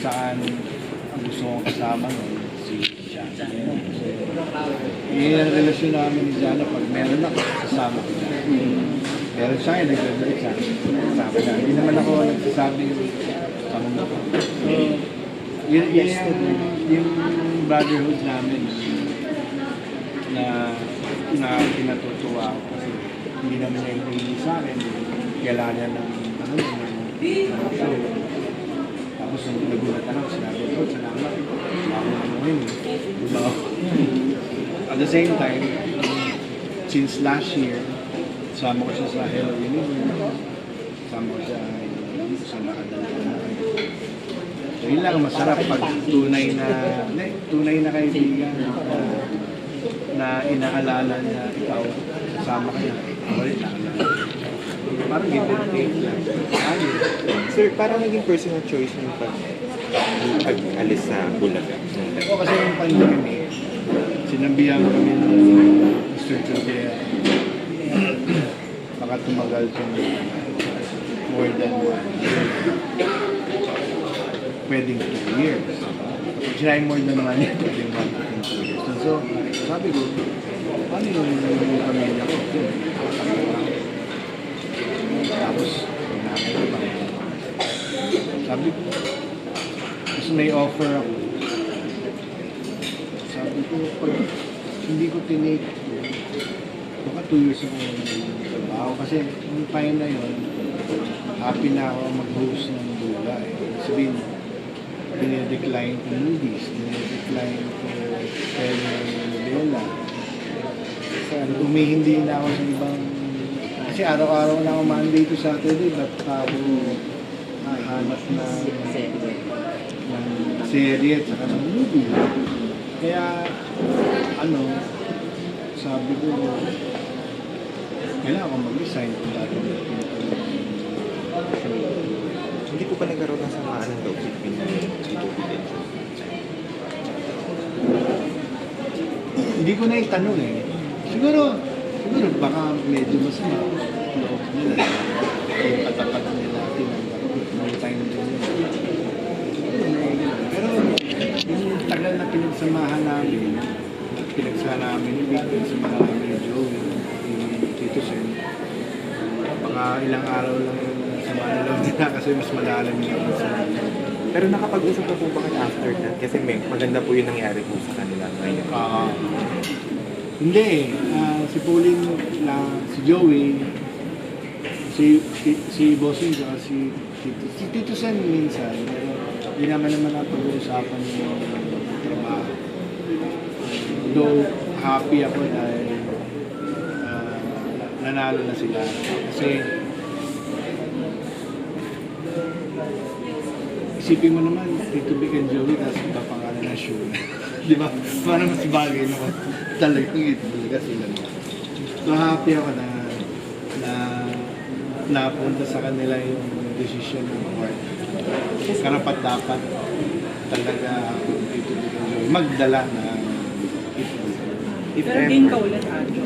saan ang gusto kong kasama nun, si Jana. Yun ang relasyon namin ni Jana. Pag meron ako, kasama ko siya. Pero siya yung nagbibigay sa akin. Kasama niya. Hindi naman ako nagsasabi yung pamumuha ko. So, yun, yun yung, yung brotherhood namin na na pinatutuwa ako kasi hindi naman niya hinihingi sa akin. Kailangan ng ano. Tapos ako, sinabi ko, salamat. Ako naman yun. Diba? At the same time, since last year, sama ko siya sa Hello Universe. Sama ko siya sa nakadala na So yun lang, masarap pag tunay na, tunay na kaibigan na, na inaalala niya ikaw, kasama ka niya, ako rin naalala. Parang give and take lang. Sir, parang naging personal choice mo pag pag-alis sa Bulaga. Ako kasi yung pandemic, sinabihan kami ng Mr. Tudea, baka tumagal itong more than one. Pwedeng two years. Kapag sinabi more than one year, pwedeng one to two years. So, so sabi ko, ano yung, yung pamilya ko? Tapos. Sabi ko, may offer ako. Sabi ko, pag hindi ko tinake, baka two years ako trabaho. Kasi yung time na yun, happy na ako mag-host ng bula. Eh. Sabihin, dinedecline ko movies, dinedecline ko telenovela. Kasi umihindi na ako sa ibang... Kasi araw-araw na ako Monday to Saturday, ba't ako hahanap na ng serye at saka ng movie. Kaya, ano, sabi ko, kailangan ko mag-resign kung ko ito. Hindi po ba nagkaroon ng samaan ng loob between Joby and? Hindi ko na itanong eh. Siguro, siguro baka medyo masama loob nila. Yung katapat nila tinanggap ng time din yun. Pero yung pinagsamahan namin, pinagsamahan namin ni Vic, pinagsamahan namin ni Joey, ni Tito Sen, baka ilang araw lang yung sama nila kasi mas malalim yung pinagsamahan. Pero nakapag-usap na po ba kayo after that? Kasi may maganda po yung nangyari po sa kanila ngayon. Oo. Hindi eh. Ah, si Pauline na si Joey, si si, si Bossing at si Tito, si Tito Sen minsan, pero hindi naman naman na pag-uusapan yung trabaho. Though happy ako dahil ah, nanalo na sila. Kasi isipin mo naman, Tito Big and Joey, tapos iba na show. Di ba? Parang mas bagay naman talagang itbulaga sila. So happy ako na na napunta sa kanila yung decision ng court. Karapat dapat talaga magdala na itbulaga. If Pero ever, din ka ulit, Adjo.